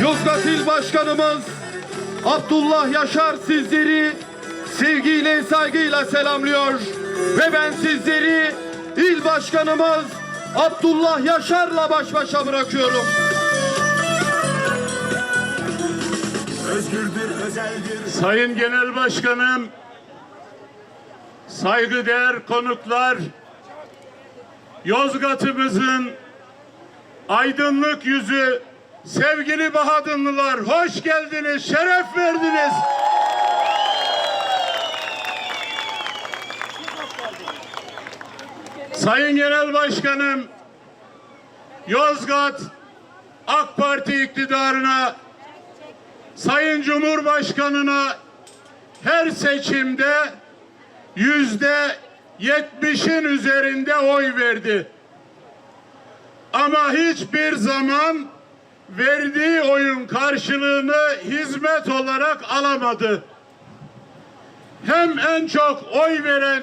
Yozgat İl Başkanımız Abdullah Yaşar sizleri sevgiyle saygıyla selamlıyor. Ve ben sizleri İl Başkanımız Abdullah Yaşar'la baş başa bırakıyorum. Özgürdür, özeldir. Sayın Genel Başkanım, saygıdeğer konuklar, Yozgat'ımızın aydınlık yüzü, sevgili Bahadırlılar, hoş geldiniz, şeref verdiniz. Sayın Genel Başkanım, Yozgat AK Parti iktidarına Sayın Cumhurbaşkanına her seçimde yüzde yetmişin üzerinde oy verdi. Ama hiçbir zaman verdiği oyun karşılığını hizmet olarak alamadı. Hem en çok oy veren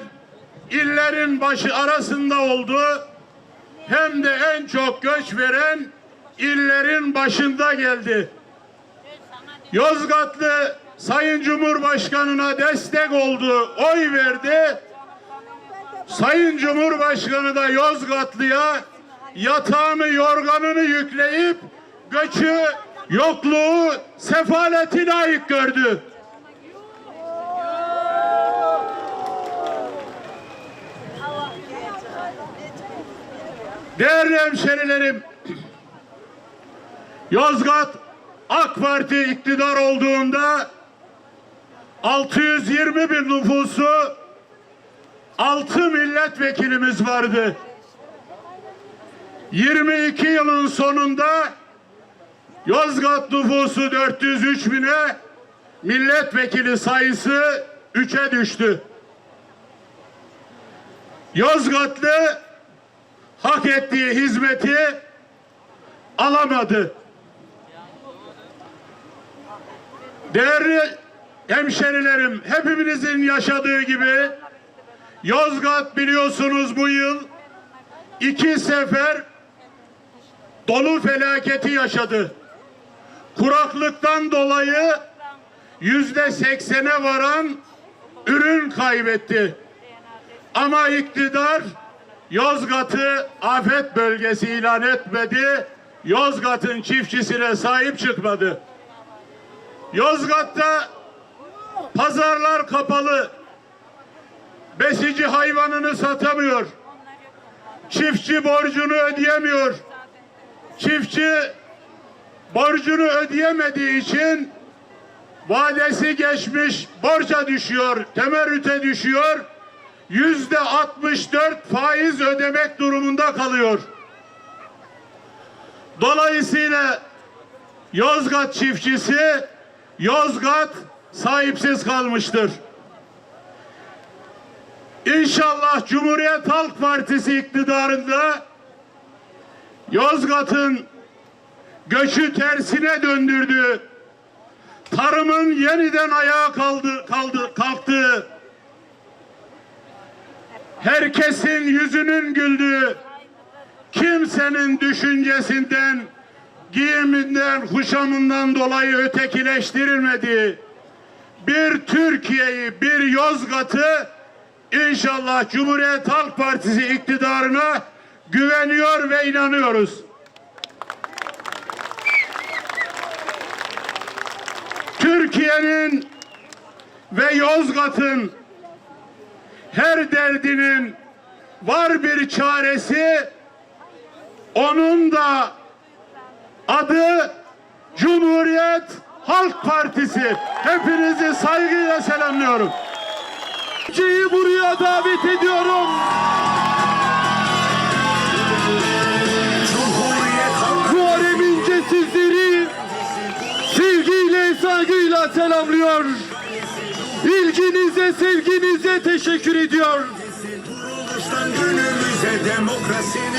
illerin başı arasında oldu hem de en çok göç veren illerin başında geldi. Yozgatlı Sayın Cumhurbaşkanı'na destek oldu, oy verdi. Sayın Cumhurbaşkanı da Yozgatlı'ya yatağını, yorganını yükleyip göçü, yokluğu, sefaleti layık gördü. Değerli hemşerilerim, Yozgat AK Parti iktidar olduğunda 620 bin nüfusu 6 milletvekilimiz vardı. 22 yılın sonunda Yozgat nüfusu 403 bine milletvekili sayısı 3'e düştü. Yozgatlı hak ettiği hizmeti alamadı. Değerli hemşerilerim, hepimizin yaşadığı gibi Yozgat biliyorsunuz bu yıl iki sefer dolu felaketi yaşadı. Kuraklıktan dolayı yüzde seksene varan ürün kaybetti. Ama iktidar Yozgat'ı afet bölgesi ilan etmedi. Yozgat'ın çiftçisine sahip çıkmadı. Yozgat'ta pazarlar kapalı. Besici hayvanını satamıyor. Çiftçi borcunu ödeyemiyor. Çiftçi borcunu ödeyemediği için vadesi geçmiş borca düşüyor, temerrüte düşüyor. Yüzde 64 faiz ödemek durumunda kalıyor. Dolayısıyla Yozgat çiftçisi Yozgat sahipsiz kalmıştır. İnşallah Cumhuriyet Halk Partisi iktidarında Yozgat'ın göçü tersine döndürdüğü, tarımın yeniden ayağa kaldı, kaldı, kalktığı, herkesin yüzünün güldüğü, kimsenin düşüncesinden, giyiminden, kuşamından dolayı ötekileştirilmediği bir Türkiye'yi, bir Yozgat'ı inşallah Cumhuriyet Halk Partisi iktidarına güveniyor ve inanıyoruz. Türkiye'nin ve Yozgat'ın her derdinin var bir çaresi onun da adı Cumhuriyet Halk Partisi. Hepinizi saygıyla selamlıyorum. Türkiye'yi buraya davet ediyorum. Saygıyla selamlıyor. İlginize, sevginize teşekkür ediyor.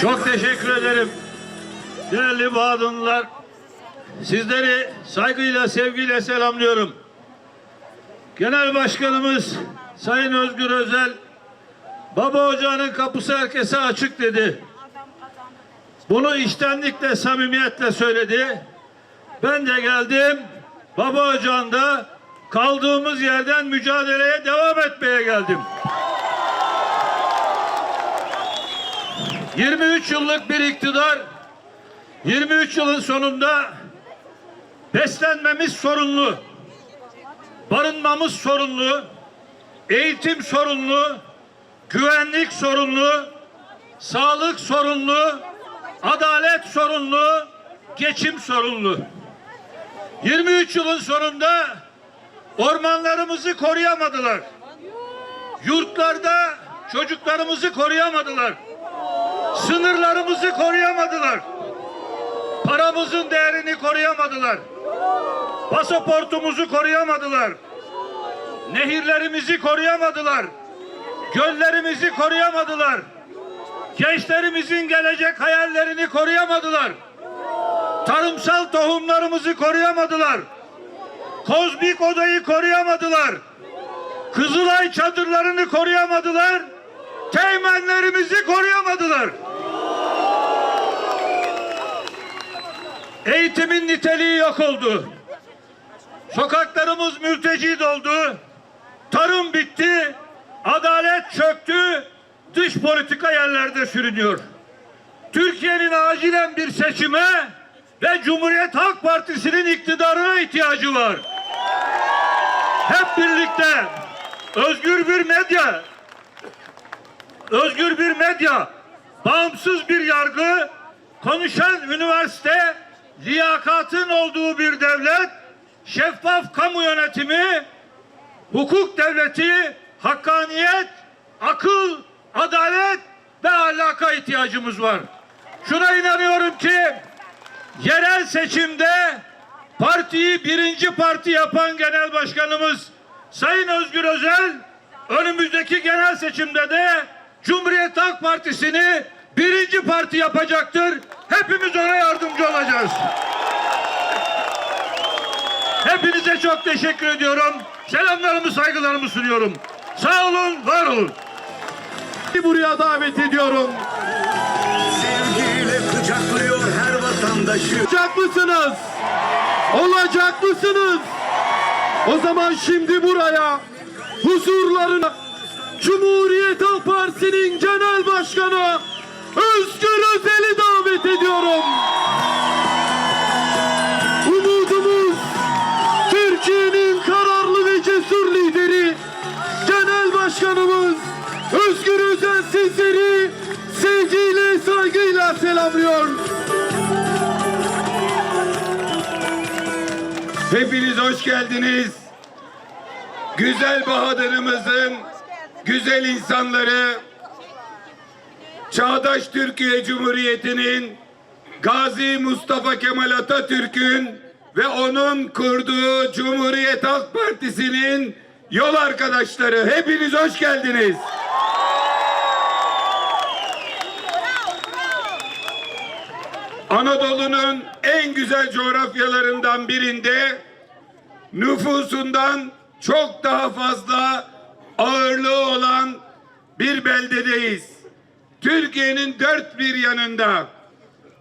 Çok teşekkür ederim. Değerli Bahadırlılar, sizleri saygıyla, sevgiyle selamlıyorum. Genel Başkanımız Sayın Özgür Özel, Baba Ocağı'nın kapısı herkese açık dedi. Bunu içtenlikle, samimiyetle söyledi. Ben de geldim. Baba Ocağı'nda kaldığımız yerden mücadeleye devam etmeye geldim. 23 yıllık bir iktidar 23 yılın sonunda beslenmemiz sorunlu, barınmamız sorunlu, eğitim sorunlu, güvenlik sorunlu, sağlık sorunlu, adalet sorunlu, geçim sorunlu. 23 yılın sonunda ormanlarımızı koruyamadılar. Yurtlarda çocuklarımızı koruyamadılar. Sınırlarımızı koruyamadılar. Paramızın değerini koruyamadılar. Pasaportumuzu koruyamadılar. Nehirlerimizi koruyamadılar. Göllerimizi koruyamadılar. Gençlerimizin gelecek hayallerini koruyamadılar. Tarımsal tohumlarımızı koruyamadılar. Kozmik odayı koruyamadılar. Kızılay çadırlarını koruyamadılar. Teğmenlerimizi koruyamadılar. Eğitimin niteliği yok oldu. Sokaklarımız mülteci doldu. Tarım bitti. Adalet çöktü. Dış politika yerlerde sürünüyor. Türkiye'nin acilen bir seçime ve Cumhuriyet Halk Partisi'nin iktidarına ihtiyacı var. Hep birlikte özgür bir medya, özgür bir medya, bağımsız bir yargı, konuşan üniversite, liyakatın olduğu bir devlet, şeffaf kamu yönetimi, hukuk devleti, hakkaniyet, akıl, adalet ve ahlaka ihtiyacımız var. Şuna inanıyorum ki yerel seçimde partiyi birinci parti yapan genel başkanımız Sayın Özgür Özel önümüzdeki genel seçimde de Cumhuriyet Halk Partisi'ni birinci parti yapacaktır. Hepimiz ona yardımcı olacağız. Hepinize çok teşekkür ediyorum. Selamlarımı, saygılarımı sunuyorum. Sağ olun, var olun. Buraya davet ediyorum. Sevgiyle kucaklıyor her vatandaşı. Olacak mısınız? Olacak mısınız? O zaman şimdi buraya huzurlarına Cumhuriyet Halk Partisi'nin Genel Başkanı Özgür Özel'i davet ediyorum. Umudumuz Türkiye'nin kararlı ve cesur lideri Genel Başkanımız Özgür Özel sizleri sevgiyle saygıyla selamlıyor. Hepiniz hoş geldiniz. Güzel Bahadır'ımızın güzel insanları, Çağdaş Türkiye Cumhuriyeti'nin Gazi Mustafa Kemal Atatürk'ün ve onun kurduğu Cumhuriyet Halk Partisi'nin yol arkadaşları. Hepiniz hoş geldiniz. Anadolu'nun en güzel coğrafyalarından birinde nüfusundan çok daha fazla ağırlığı olan bir beldedeyiz. Türkiye'nin dört bir yanında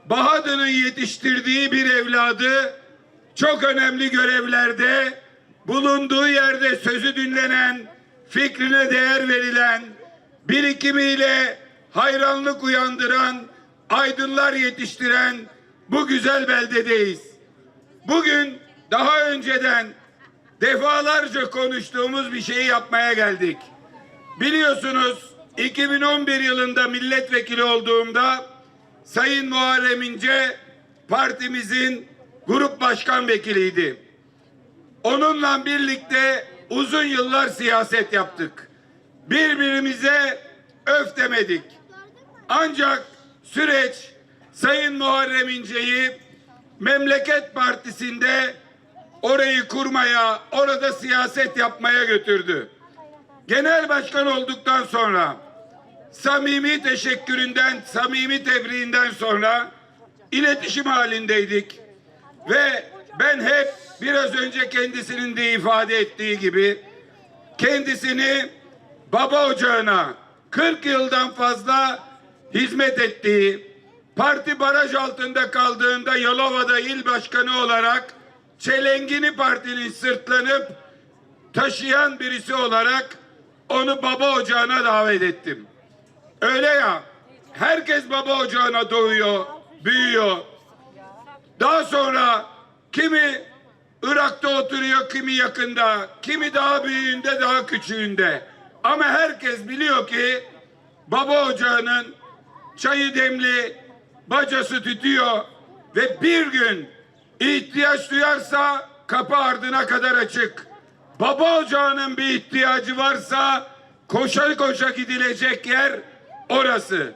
Bahadır'ın yetiştirdiği bir evladı çok önemli görevlerde bulunduğu yerde sözü dinlenen, fikrine değer verilen, birikimiyle hayranlık uyandıran, aydınlar yetiştiren bu güzel beldedeyiz. Bugün daha önceden defalarca konuştuğumuz bir şeyi yapmaya geldik. Biliyorsunuz 2011 yılında milletvekili olduğumda Sayın Muharrem İnce partimizin grup başkan vekiliydi. Onunla birlikte uzun yıllar siyaset yaptık. Birbirimize öf demedik. Ancak süreç Sayın Muharrem İnce'yi Memleket Partisi'nde orayı kurmaya, orada siyaset yapmaya götürdü. Genel başkan olduktan sonra samimi teşekküründen, samimi tebriğinden sonra iletişim halindeydik. Ve ben hep biraz önce kendisinin de ifade ettiği gibi kendisini baba ocağına 40 yıldan fazla hizmet ettiği, parti baraj altında kaldığında Yalova'da il başkanı olarak çelengini partinin sırtlanıp taşıyan birisi olarak onu baba ocağına davet ettim. Öyle ya herkes baba ocağına doğuyor, büyüyor. Daha sonra kimi Irak'ta oturuyor, kimi yakında, kimi daha büyüğünde, daha küçüğünde. Ama herkes biliyor ki baba ocağının çayı demli, bacası tütüyor ve bir gün ihtiyaç duyarsa kapı ardına kadar açık. Baba ocağının bir ihtiyacı varsa koşa koşa gidilecek yer orası.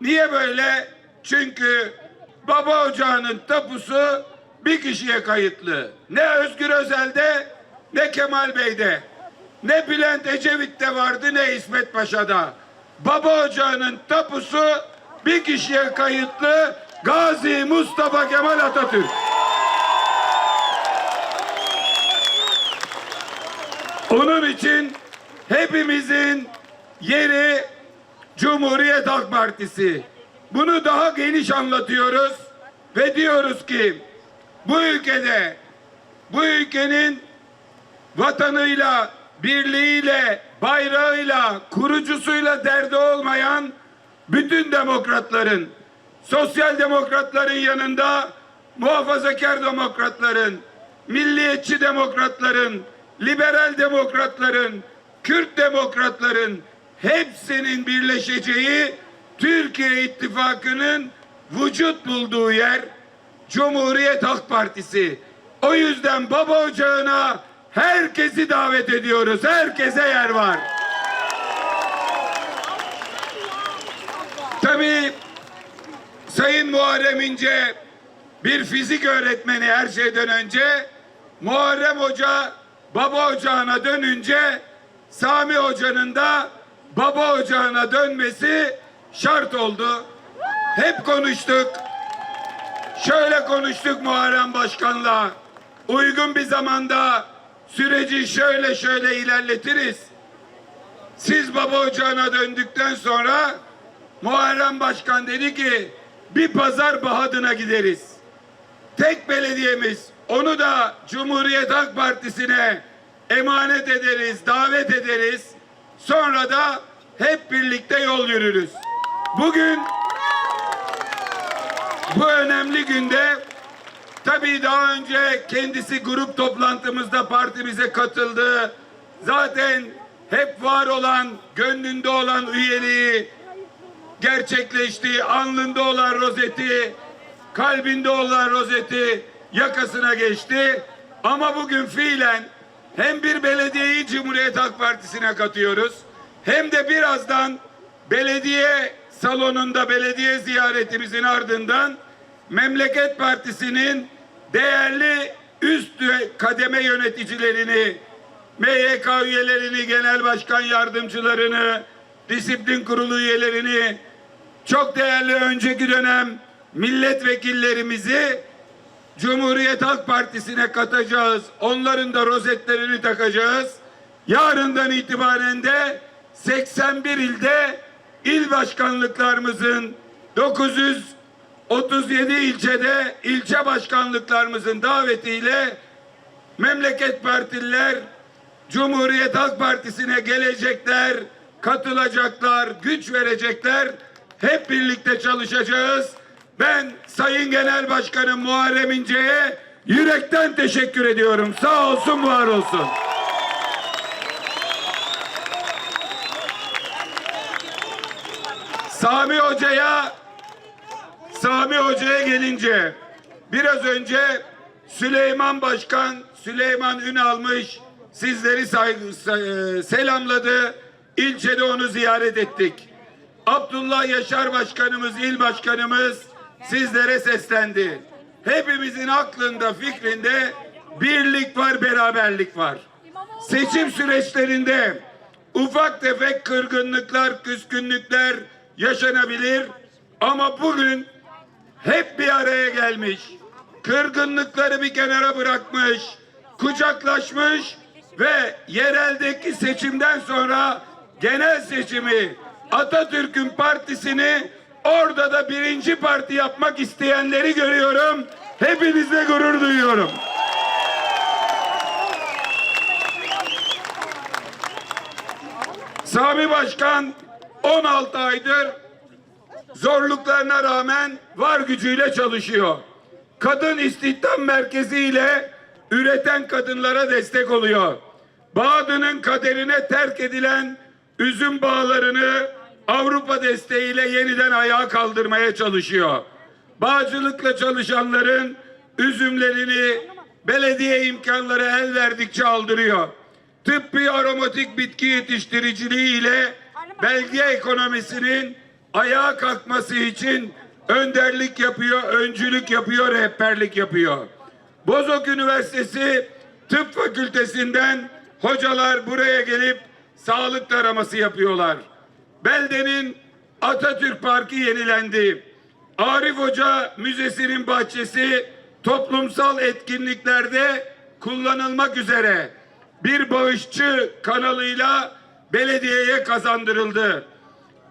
Niye böyle? Çünkü baba ocağının tapusu bir kişiye kayıtlı. Ne Özgür Özel'de ne Kemal Bey'de. Ne Bülent Ecevit'te vardı ne İsmet Paşa'da. Baba ocağının tapusu bir kişiye kayıtlı Gazi Mustafa Kemal Atatürk. Onun için hepimizin yeri Cumhuriyet Halk Partisi. Bunu daha geniş anlatıyoruz ve diyoruz ki bu ülkede bu ülkenin vatanıyla, birliğiyle, bayrağıyla, kurucusuyla derdi olmayan bütün demokratların, sosyal demokratların yanında muhafazakar demokratların, milliyetçi demokratların, liberal demokratların, Kürt demokratların hepsinin birleşeceği Türkiye İttifakı'nın vücut bulduğu yer Cumhuriyet Halk Partisi. O yüzden baba ocağına herkesi davet ediyoruz. Herkese yer var. Tabii Sayın Muharrem İnce bir fizik öğretmeni her şeyden önce Muharrem Hoca baba ocağına dönünce Sami Hoca'nın da baba ocağına dönmesi şart oldu. Hep konuştuk. Şöyle konuştuk Muharrem Başkan'la. Uygun bir zamanda süreci şöyle şöyle ilerletiriz. Siz baba ocağına döndükten sonra Muharrem Başkan dedi ki bir pazar Bahadır'a gideriz. Tek belediyemiz onu da Cumhuriyet Halk Partisi'ne emanet ederiz, davet ederiz. Sonra da hep birlikte yol yürürüz. Bugün bu önemli günde tabii daha önce kendisi grup toplantımızda partimize katıldı. Zaten hep var olan, gönlünde olan üyeliği gerçekleşti. Alnında olan rozeti, kalbinde olan rozeti yakasına geçti. Ama bugün fiilen hem bir belediyeyi Cumhuriyet Halk Partisi'ne katıyoruz hem de birazdan belediye salonunda belediye ziyaretimizin ardından Memleket Partisi'nin değerli üst kademe yöneticilerini, MYK üyelerini, genel başkan yardımcılarını, disiplin kurulu üyelerini, çok değerli önceki dönem milletvekillerimizi Cumhuriyet Halk Partisi'ne katacağız. Onların da rozetlerini takacağız. Yarından itibaren de 81 ilde il başkanlıklarımızın 937 ilçede ilçe başkanlıklarımızın davetiyle memleket partililer Cumhuriyet Halk Partisi'ne gelecekler, katılacaklar, güç verecekler. Hep birlikte çalışacağız. Ben Sayın Genel Başkanım Muharrem İnce'ye yürekten teşekkür ediyorum. Sağ olsun, var olsun. Sami Hoca'ya Sami Hoca'ya gelince biraz önce Süleyman Başkan Süleyman Ünalmış sizleri saygı, sa- e, selamladı. İlçede onu ziyaret ettik. Abdullah Yaşar Başkanımız, il başkanımız sizlere seslendi. Hepimizin aklında, fikrinde birlik var, beraberlik var. Seçim süreçlerinde ufak tefek kırgınlıklar, küskünlükler yaşanabilir. Ama bugün hep bir araya gelmiş, kırgınlıkları bir kenara bırakmış, kucaklaşmış ve yereldeki seçimden sonra genel seçimi Atatürk'ün partisini Orada da birinci parti yapmak isteyenleri görüyorum. Hepinizle gurur duyuyorum. Sami Başkan 16 aydır zorluklarına rağmen var gücüyle çalışıyor. Kadın İstihdam Merkezi ile üreten kadınlara destek oluyor. Bağdı'nın kaderine terk edilen üzüm bağlarını Avrupa desteğiyle yeniden ayağa kaldırmaya çalışıyor. Bağcılıkla çalışanların üzümlerini belediye imkanları el verdikçe aldırıyor. Tıbbi aromatik bitki yetiştiriciliği ile belge ekonomisinin ayağa kalkması için önderlik yapıyor, öncülük yapıyor, rehberlik yapıyor. Bozok Üniversitesi Tıp Fakültesinden hocalar buraya gelip sağlık taraması yapıyorlar. Beldenin Atatürk Parkı yenilendi. Arif Hoca Müzesi'nin bahçesi toplumsal etkinliklerde kullanılmak üzere bir bağışçı kanalıyla belediyeye kazandırıldı.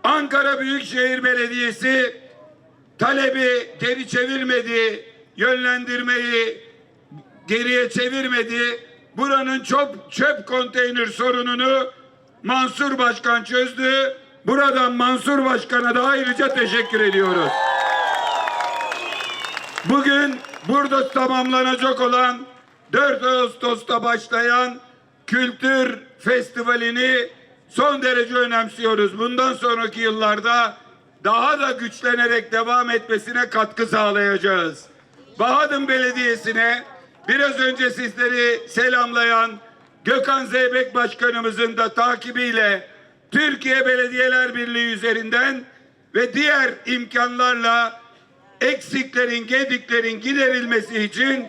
Ankara Büyükşehir Belediyesi talebi geri çevirmedi, yönlendirmeyi geriye çevirmedi. Buranın çöp, çöp konteyner sorununu Mansur Başkan çözdü. Buradan Mansur Başkan'a da ayrıca teşekkür ediyoruz. Bugün burada tamamlanacak olan 4 Ağustos'ta başlayan kültür festivalini son derece önemsiyoruz. Bundan sonraki yıllarda daha da güçlenerek devam etmesine katkı sağlayacağız. Bahadır Belediyesi'ne biraz önce sizleri selamlayan Gökhan Zeybek Başkanımızın da takibiyle Türkiye Belediyeler Birliği üzerinden ve diğer imkanlarla eksiklerin, gediklerin giderilmesi için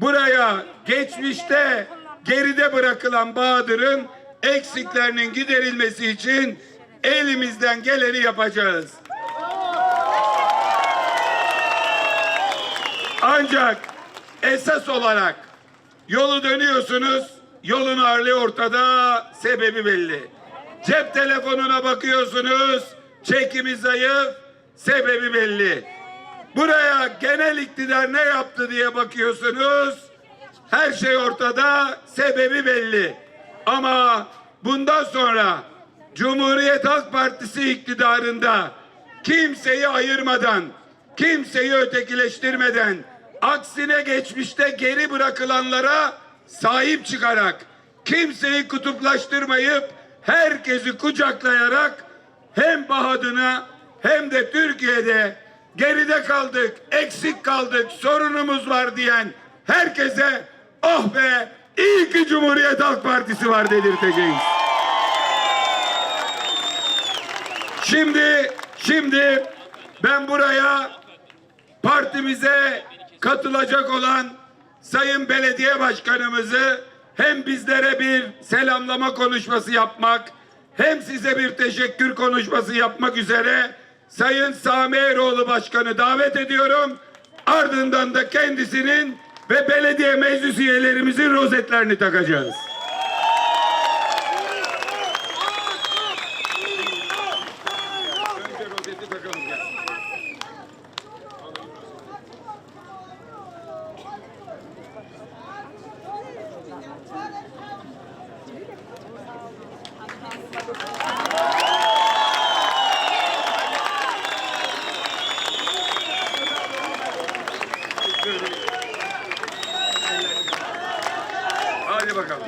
buraya geçmişte geride bırakılan Bahadır'ın eksiklerinin giderilmesi için elimizden geleni yapacağız. Ancak esas olarak yolu dönüyorsunuz, yolun ağırlığı ortada, sebebi belli. Cep telefonuna bakıyorsunuz, çekimi zayıf, sebebi belli. Buraya genel iktidar ne yaptı diye bakıyorsunuz. Her şey ortada, sebebi belli. Ama bundan sonra Cumhuriyet Halk Partisi iktidarında kimseyi ayırmadan, kimseyi ötekileştirmeden, aksine geçmişte geri bırakılanlara sahip çıkarak, kimseyi kutuplaştırmayıp herkesi kucaklayarak hem Bahadır'a hem de Türkiye'de geride kaldık, eksik kaldık, sorunumuz var diyen herkese oh be iyi ki Cumhuriyet Halk Partisi var dedirteceğiz. Şimdi, şimdi ben buraya partimize katılacak olan Sayın Belediye Başkanımızı hem bizlere bir selamlama konuşması yapmak hem size bir teşekkür konuşması yapmak üzere Sayın Sami Eroğlu Başkanı davet ediyorum. Ardından da kendisinin ve belediye meclis üyelerimizin rozetlerini takacağız. Önce rozeti takalım ya. Hadi bakalım.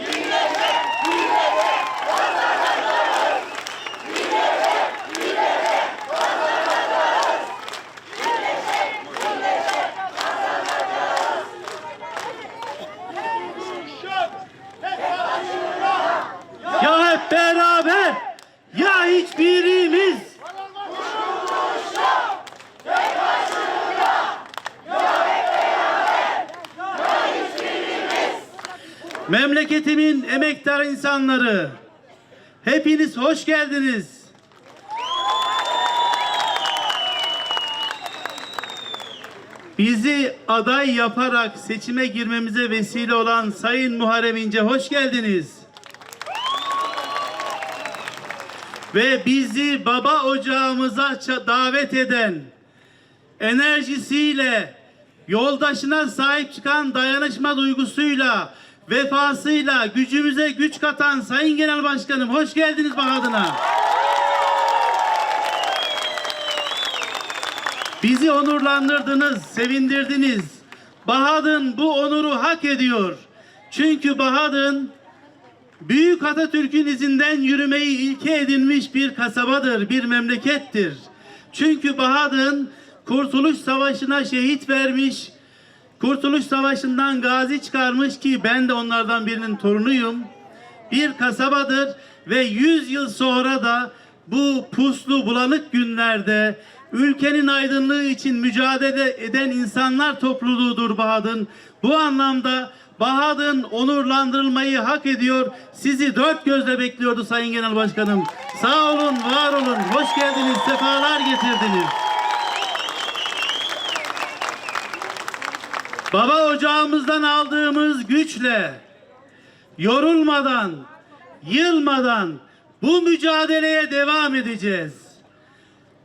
Ya hep beraber ya hiçbirimiz. Memleketimin emektar insanları, hepiniz hoş geldiniz. Bizi aday yaparak seçime girmemize vesile olan Sayın Muharrem İnce hoş geldiniz. ve bizi baba ocağımıza davet eden, enerjisiyle, yoldaşına sahip çıkan dayanışma duygusuyla, vefasıyla gücümüze güç katan Sayın Genel Başkanım hoş geldiniz Bahadır'a. Bizi onurlandırdınız, sevindirdiniz. Bahadın bu onuru hak ediyor. Çünkü Bahadın Büyük Atatürk'ün izinden yürümeyi ilke edinmiş bir kasabadır, bir memlekettir. Çünkü Bahadın Kurtuluş Savaşı'na şehit vermiş, Kurtuluş Savaşı'ndan gazi çıkarmış ki ben de onlardan birinin torunuyum. Bir kasabadır ve 100 yıl sonra da bu puslu bulanık günlerde ülkenin aydınlığı için mücadele eden insanlar topluluğudur Bahadın. Bu anlamda Bahadın onurlandırılmayı hak ediyor. Sizi dört gözle bekliyordu Sayın Genel Başkanım. Sağ olun, var olun, hoş geldiniz, sefalar getirdiniz. Baba ocağımızdan aldığımız güçle yorulmadan, yılmadan bu mücadeleye devam edeceğiz.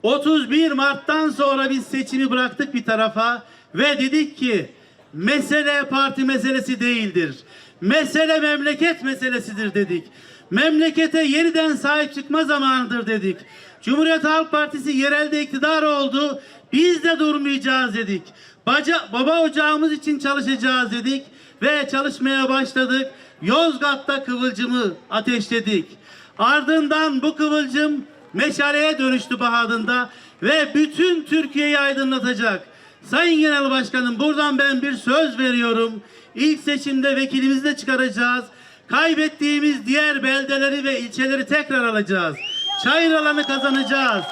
31 Mart'tan sonra biz seçimi bıraktık bir tarafa ve dedik ki mesele parti meselesi değildir. Mesele memleket meselesidir dedik. Memlekete yeniden sahip çıkma zamanıdır dedik. Cumhuriyet Halk Partisi yerelde iktidar oldu. Biz de durmayacağız dedik. Baca, baba ocağımız için çalışacağız dedik ve çalışmaya başladık. Yozgat'ta kıvılcımı ateşledik. Ardından bu kıvılcım meşaleye dönüştü Bahadır'da ve bütün Türkiye'yi aydınlatacak. Sayın Genel Başkanım buradan ben bir söz veriyorum. İlk seçimde vekilimizi de çıkaracağız. Kaybettiğimiz diğer beldeleri ve ilçeleri tekrar alacağız. Çayır kazanacağız.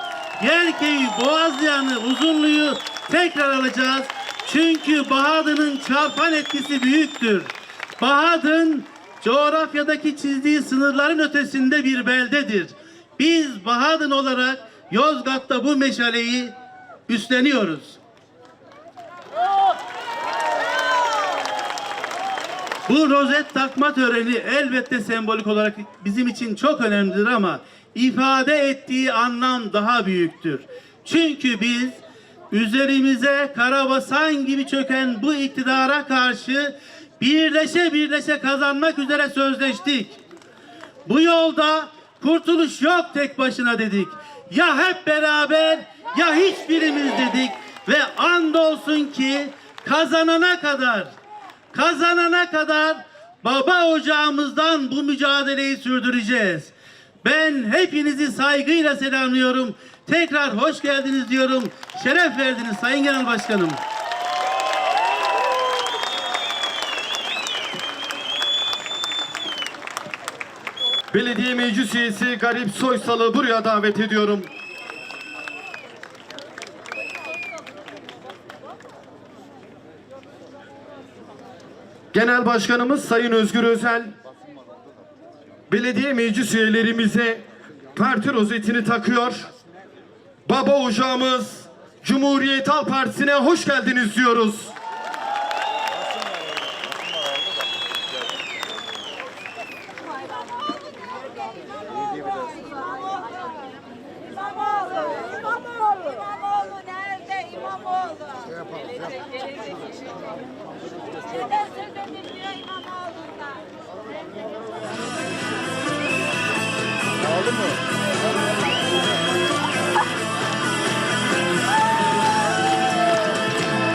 Yerköy'ü, Boğazlayan'ı, Uzunlu'yu tekrar alacağız. Çünkü Bahadır'ın çarpan etkisi büyüktür. Bahadın coğrafyadaki çizdiği sınırların ötesinde bir beldedir. Biz Bahadın olarak Yozgat'ta bu meşaleyi üstleniyoruz. Bu rozet takma töreni elbette sembolik olarak bizim için çok önemlidir ama ifade ettiği anlam daha büyüktür. Çünkü biz üzerimize karabasan gibi çöken bu iktidara karşı birleşe birleşe kazanmak üzere sözleştik. Bu yolda kurtuluş yok tek başına dedik. Ya hep beraber ya hiçbirimiz dedik ve andolsun ki kazanana kadar kazanana kadar baba ocağımızdan bu mücadeleyi sürdüreceğiz. Ben hepinizi saygıyla selamlıyorum. Tekrar hoş geldiniz diyorum. Şeref verdiniz Sayın Genel Başkanım. Belediye meclis üyesi Garip Soysal'ı buraya davet ediyorum. Genel Başkanımız Sayın Özgür Özel, belediye meclis üyelerimize parti rozetini takıyor. Baba ocağımız Cumhuriyet Halk Partisi'ne hoş geldiniz diyoruz.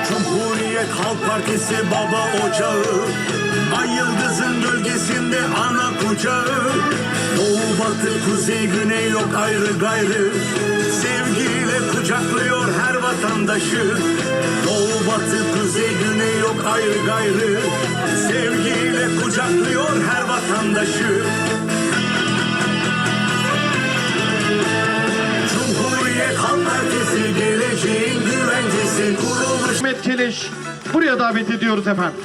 Cumhuriyet Halk Partisi baba ocağı Ay yıldızın gölgesinde ana kucağı. Doğu batı kuzey güney yok ayrı gayrı. Sevgiyle kucaklıyor her vatandaşı. Doğu batı kuzey güney yok ayrı gayrı. Sevgiyle kucaklıyor her vatandaşı Partisi geleceğin güvencesi kuruluş Ahmet Keleş buraya davet ediyoruz efendim.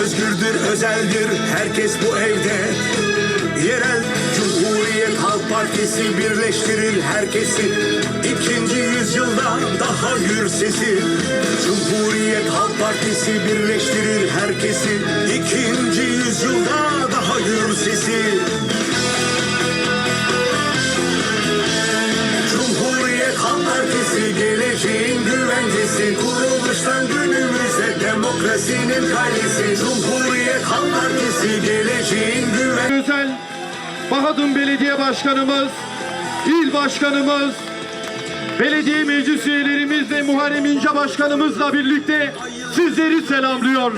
Özgürdür, özeldir herkes bu evde. Yerel Cumhuriyet Halk Partisi birleştirir herkesi. İkinci yüzyılda daha gür sesi. Cumhuriyet Halk Partisi birleştirir herkesi İkinci yüzyılda daha gür sesi demokrasinin kalesi Cumhuriyet Halk Partisi geleceğin güvencesi Özel Bahadın Belediye Başkanımız, İl Başkanımız, belediye meclis üyelerimiz ve Muharrem İnce Başkanımızla birlikte sizleri selamlıyor.